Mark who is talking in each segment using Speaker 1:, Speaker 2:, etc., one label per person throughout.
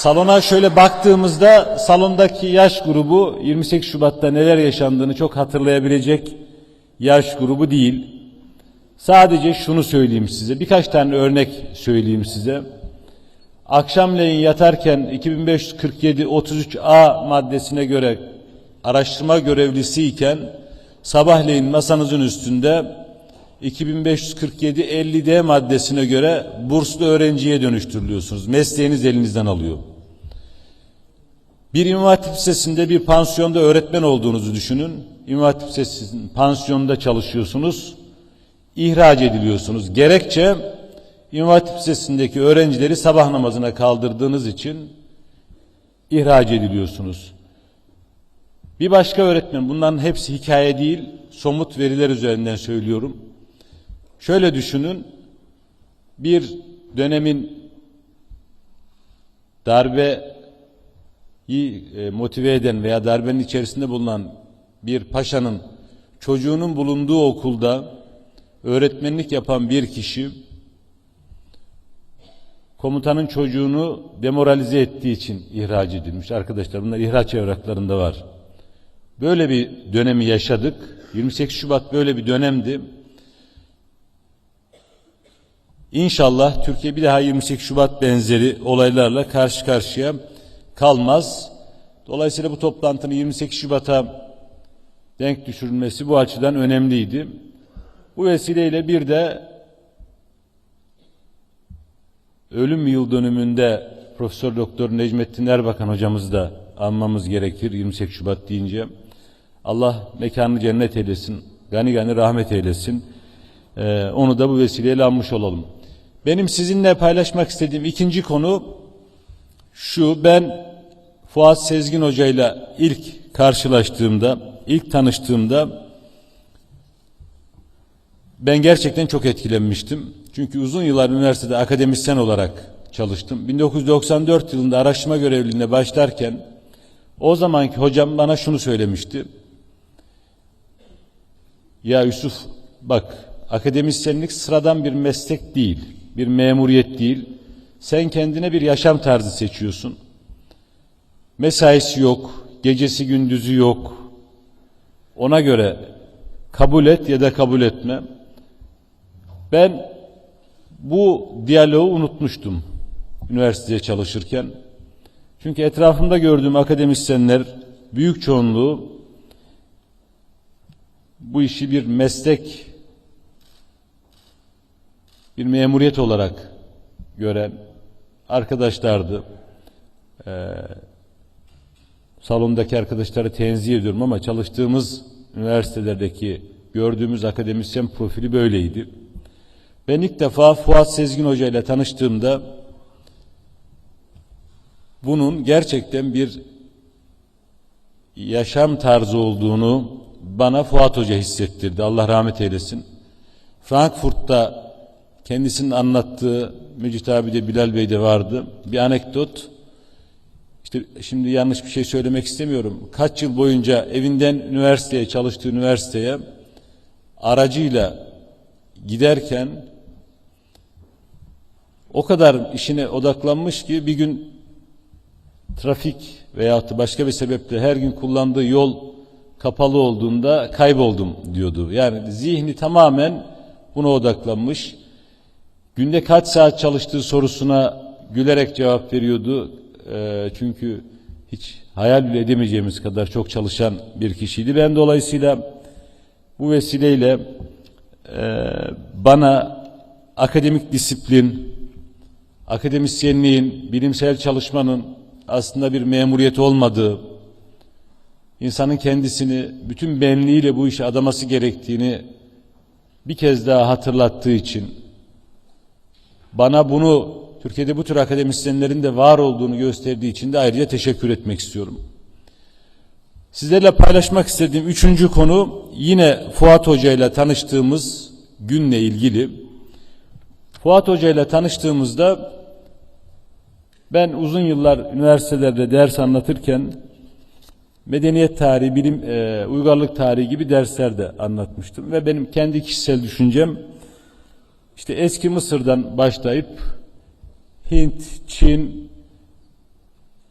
Speaker 1: Salona şöyle baktığımızda salondaki yaş grubu 28 Şubat'ta neler yaşandığını çok hatırlayabilecek yaş grubu değil. Sadece şunu söyleyeyim size. Birkaç tane örnek söyleyeyim size. Akşamleyin yatarken 2547 33A maddesine göre araştırma görevlisiyken sabahleyin masanızın üstünde 2547 50D maddesine göre burslu öğrenciye dönüştürülüyorsunuz. Mesleğiniz elinizden alıyor. Bir İmam Hatip Lisesi'nde bir pansiyonda öğretmen olduğunuzu düşünün. İmam Hatip Lisesi'nin pansiyonda çalışıyorsunuz. İhraç ediliyorsunuz. Gerekçe İmam Hatip Lisesi'ndeki öğrencileri sabah namazına kaldırdığınız için ihraç ediliyorsunuz. Bir başka öğretmen, bunların hepsi hikaye değil, somut veriler üzerinden söylüyorum. Şöyle düşünün, bir dönemin darbeyi e, motive eden veya darbenin içerisinde bulunan bir paşanın çocuğunun bulunduğu okulda öğretmenlik yapan bir kişi komutanın çocuğunu demoralize ettiği için ihraç edilmiş. Arkadaşlar bunlar ihraç evraklarında var. Böyle bir dönemi yaşadık. 28 Şubat böyle bir dönemdi. İnşallah Türkiye bir daha 28 Şubat benzeri olaylarla karşı karşıya kalmaz. Dolayısıyla bu toplantının 28 Şubat'a denk düşürülmesi bu açıdan önemliydi. Bu vesileyle bir de ölüm yıl dönümünde Profesör Doktor Necmettin Erbakan hocamızı da anmamız gerekir 28 Şubat deyince. Allah mekanını cennet eylesin, gani gani rahmet eylesin. Ee, onu da bu vesileyle anmış olalım. Benim sizinle paylaşmak istediğim ikinci konu şu. Ben Fuat Sezgin Hoca ile ilk karşılaştığımda, ilk tanıştığımda ben gerçekten çok etkilenmiştim. Çünkü uzun yıllar üniversitede akademisyen olarak çalıştım. 1994 yılında araştırma görevliliğine başlarken o zamanki hocam bana şunu söylemişti. Ya Yusuf bak akademisyenlik sıradan bir meslek değil, bir memuriyet değil. Sen kendine bir yaşam tarzı seçiyorsun. Mesaisi yok, gecesi gündüzü yok. Ona göre kabul et ya da kabul etme. Ben bu diyaloğu unutmuştum üniversitede çalışırken. Çünkü etrafımda gördüğüm akademisyenler büyük çoğunluğu bu işi bir meslek, bir memuriyet olarak gören arkadaşlardı. Ee, salondaki arkadaşları tenzih ediyorum ama çalıştığımız üniversitelerdeki gördüğümüz akademisyen profili böyleydi. Ben ilk defa Fuat Sezgin Hoca ile tanıştığımda bunun gerçekten bir yaşam tarzı olduğunu bana Fuat Hoca hissettirdi. Allah rahmet eylesin. Frankfurt'ta kendisinin anlattığı Mücit abi de Bilal Bey de vardı. Bir anekdot. İşte şimdi yanlış bir şey söylemek istemiyorum. Kaç yıl boyunca evinden üniversiteye çalıştığı üniversiteye aracıyla giderken o kadar işine odaklanmış ki bir gün trafik veyahut başka bir sebeple her gün kullandığı yol kapalı olduğunda kayboldum diyordu. Yani zihni tamamen buna odaklanmış. Günde kaç saat çalıştığı sorusuna gülerek cevap veriyordu. E, çünkü hiç hayal bile edemeyeceğimiz kadar çok çalışan bir kişiydi. Ben dolayısıyla bu vesileyle e, bana akademik disiplin, akademisyenliğin, bilimsel çalışmanın aslında bir memuriyet olmadığı, insanın kendisini bütün benliğiyle bu işe adaması gerektiğini bir kez daha hatırlattığı için bana bunu Türkiye'de bu tür akademisyenlerin de var olduğunu gösterdiği için de ayrıca teşekkür etmek istiyorum. Sizlerle paylaşmak istediğim üçüncü konu yine Fuat Hoca ile tanıştığımız günle ilgili. Fuat Hoca ile tanıştığımızda ben uzun yıllar üniversitelerde ders anlatırken medeniyet tarihi, bilim, e, uygarlık tarihi gibi derslerde anlatmıştım. Ve benim kendi kişisel düşüncem işte eski Mısır'dan başlayıp Hint, Çin,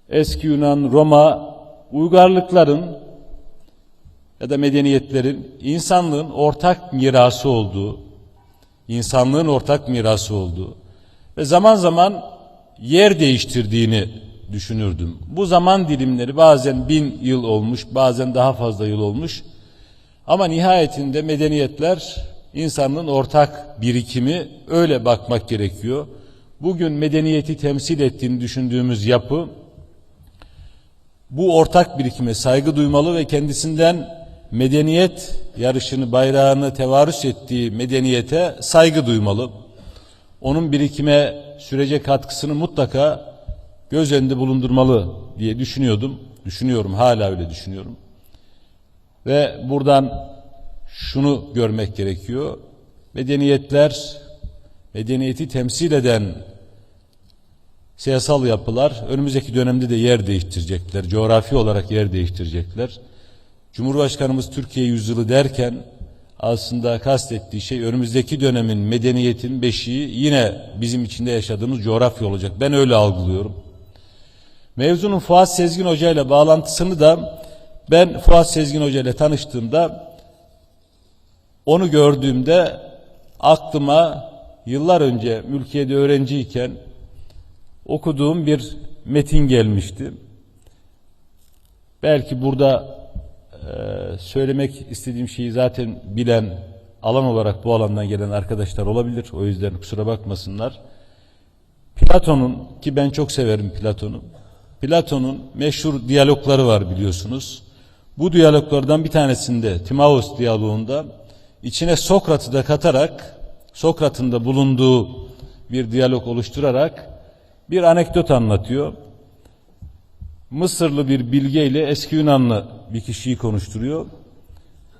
Speaker 1: eski Yunan, Roma uygarlıkların ya da medeniyetlerin insanlığın ortak mirası olduğu, insanlığın ortak mirası olduğu ve zaman zaman yer değiştirdiğini düşünürdüm. Bu zaman dilimleri bazen bin yıl olmuş, bazen daha fazla yıl olmuş. Ama nihayetinde medeniyetler insanlığın ortak birikimi öyle bakmak gerekiyor. Bugün medeniyeti temsil ettiğini düşündüğümüz yapı bu ortak birikime saygı duymalı ve kendisinden medeniyet yarışını, bayrağını tevarüs ettiği medeniyete saygı duymalı. Onun birikime sürece katkısını mutlaka göz önünde bulundurmalı diye düşünüyordum. Düşünüyorum, hala öyle düşünüyorum. Ve buradan şunu görmek gerekiyor. Medeniyetler, medeniyeti temsil eden siyasal yapılar önümüzdeki dönemde de yer değiştirecekler. Coğrafi olarak yer değiştirecekler. Cumhurbaşkanımız Türkiye yüzyılı derken aslında kastettiği şey önümüzdeki dönemin medeniyetin beşiği yine bizim içinde yaşadığımız coğrafya olacak. Ben öyle algılıyorum. Mevzunun Fuat Sezgin Hoca ile bağlantısını da ben Fuat Sezgin Hoca ile tanıştığımda onu gördüğümde aklıma yıllar önce mülkiyede öğrenciyken okuduğum bir metin gelmişti. Belki burada e, söylemek istediğim şeyi zaten bilen alan olarak bu alandan gelen arkadaşlar olabilir. O yüzden kusura bakmasınlar. Platon'un ki ben çok severim Platon'u. Platon'un meşhur diyalogları var biliyorsunuz. Bu diyaloglardan bir tanesinde Timaus diyaloğunda içine Sokrat'ı da katarak Sokrat'ın da bulunduğu bir diyalog oluşturarak bir anekdot anlatıyor. Mısırlı bir bilge ile eski Yunanlı bir kişiyi konuşturuyor.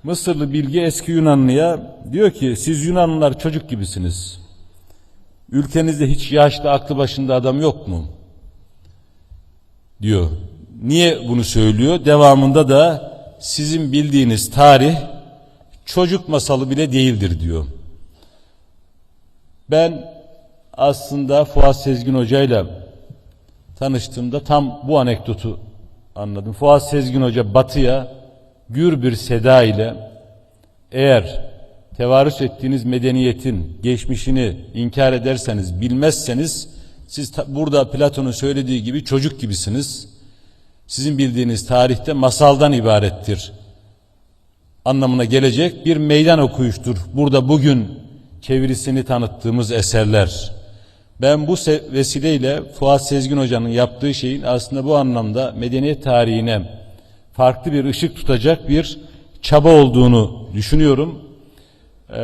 Speaker 1: Mısırlı bilge eski Yunanlıya diyor ki siz Yunanlılar çocuk gibisiniz. Ülkenizde hiç yaşlı aklı başında adam yok mu? Diyor. Niye bunu söylüyor? Devamında da sizin bildiğiniz tarih çocuk masalı bile değildir diyor. Ben aslında Fuat Sezgin Hoca ile tanıştığımda tam bu anekdotu anladım. Fuat Sezgin Hoca batıya gür bir seda ile eğer tevarüs ettiğiniz medeniyetin geçmişini inkar ederseniz, bilmezseniz siz burada Platon'un söylediği gibi çocuk gibisiniz. Sizin bildiğiniz tarihte masaldan ibarettir anlamına gelecek bir meydan okuyuştur. Burada bugün çevirisini tanıttığımız eserler. Ben bu vesileyle Fuat Sezgin Hoca'nın yaptığı şeyin aslında bu anlamda medeniyet tarihine farklı bir ışık tutacak bir çaba olduğunu düşünüyorum. Ee,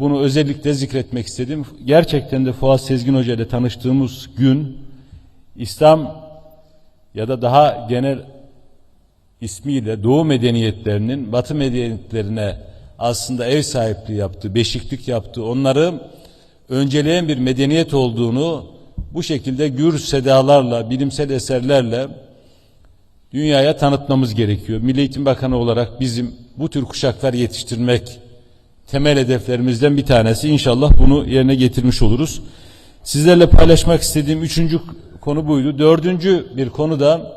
Speaker 1: bunu özellikle zikretmek istedim. Gerçekten de Fuat Sezgin Hoca ile tanıştığımız gün İslam ya da daha genel ismiyle Doğu medeniyetlerinin Batı medeniyetlerine aslında ev sahipliği yaptığı, beşiklik yaptığı, onları önceleyen bir medeniyet olduğunu bu şekilde gür sedalarla, bilimsel eserlerle dünyaya tanıtmamız gerekiyor. Milli Eğitim Bakanı olarak bizim bu tür kuşaklar yetiştirmek temel hedeflerimizden bir tanesi. İnşallah bunu yerine getirmiş oluruz. Sizlerle paylaşmak istediğim üçüncü konu buydu. Dördüncü bir konu da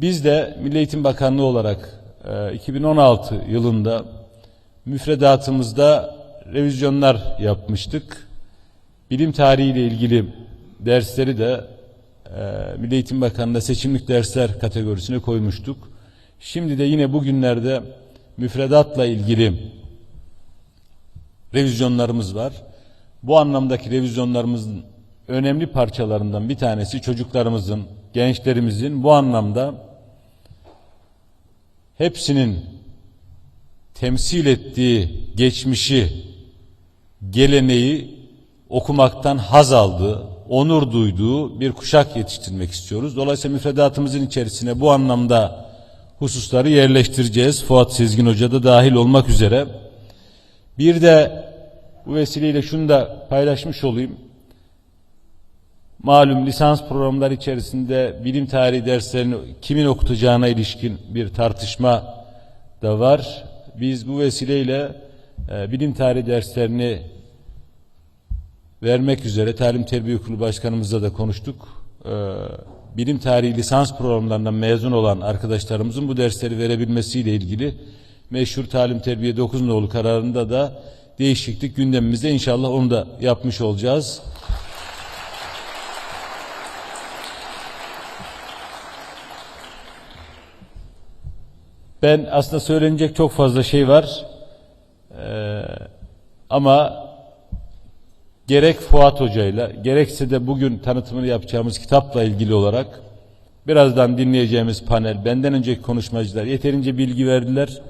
Speaker 1: biz de Milli Eğitim Bakanlığı olarak 2016 e, yılında müfredatımızda revizyonlar yapmıştık. Bilim tarihi ile ilgili dersleri de e, Milli Eğitim Bakanlığı'nda seçimlik dersler kategorisine koymuştuk. Şimdi de yine bugünlerde müfredatla ilgili revizyonlarımız var. Bu anlamdaki revizyonlarımızın önemli parçalarından bir tanesi çocuklarımızın, gençlerimizin bu anlamda hepsinin temsil ettiği geçmişi, geleneği okumaktan haz aldığı, onur duyduğu bir kuşak yetiştirmek istiyoruz. Dolayısıyla müfredatımızın içerisine bu anlamda hususları yerleştireceğiz. Fuat Sezgin Hoca da dahil olmak üzere. Bir de bu vesileyle şunu da paylaşmış olayım. Malum lisans programları içerisinde bilim tarihi derslerini kimin okutacağına ilişkin bir tartışma da var. Biz bu vesileyle e, bilim tarihi derslerini vermek üzere Talim Terbiye Okulu Başkanımızla da konuştuk. E, bilim tarihi lisans programlarından mezun olan arkadaşlarımızın bu dersleri verebilmesiyle ilgili meşhur talim terbiye 9 nolu kararında da değişiklik gündemimizde inşallah onu da yapmış olacağız. Ben aslında söylenecek çok fazla şey var. Ee, ama gerek Fuat Hoca'yla gerekse de bugün tanıtımını yapacağımız kitapla ilgili olarak birazdan dinleyeceğimiz panel benden önceki konuşmacılar yeterince bilgi verdiler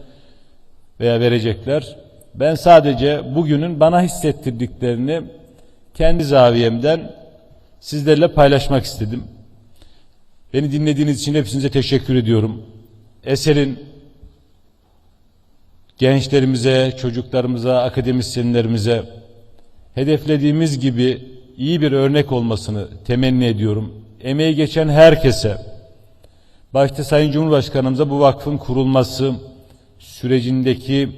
Speaker 1: veya verecekler. Ben sadece bugünün bana hissettirdiklerini kendi zaviyemden sizlerle paylaşmak istedim. Beni dinlediğiniz için hepinize teşekkür ediyorum. Eserin gençlerimize, çocuklarımıza, akademisyenlerimize hedeflediğimiz gibi iyi bir örnek olmasını temenni ediyorum. Emeği geçen herkese, başta Sayın Cumhurbaşkanımıza bu vakfın kurulması sürecindeki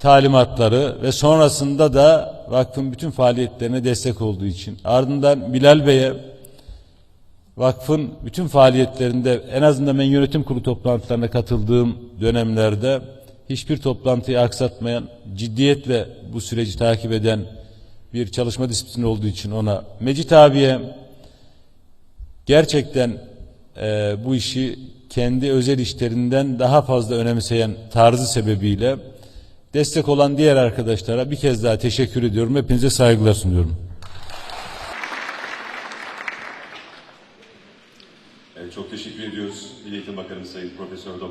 Speaker 1: talimatları ve sonrasında da vakfın bütün faaliyetlerine destek olduğu için, ardından Bilal Bey'e vakfın bütün faaliyetlerinde en azından ben yönetim kurulu toplantılarına katıldığım dönemlerde hiçbir toplantıyı aksatmayan, ciddiyetle bu süreci takip eden bir çalışma disiplini olduğu için ona Mecit abiye gerçekten e, bu işi kendi özel işlerinden daha fazla önemseyen tarzı sebebiyle destek olan diğer arkadaşlara bir kez daha teşekkür ediyorum. Hepinize saygılar sunuyorum.
Speaker 2: Evet, çok teşekkür ediyoruz. Milli Eğitim Bakanı Sayın Profesör Doktor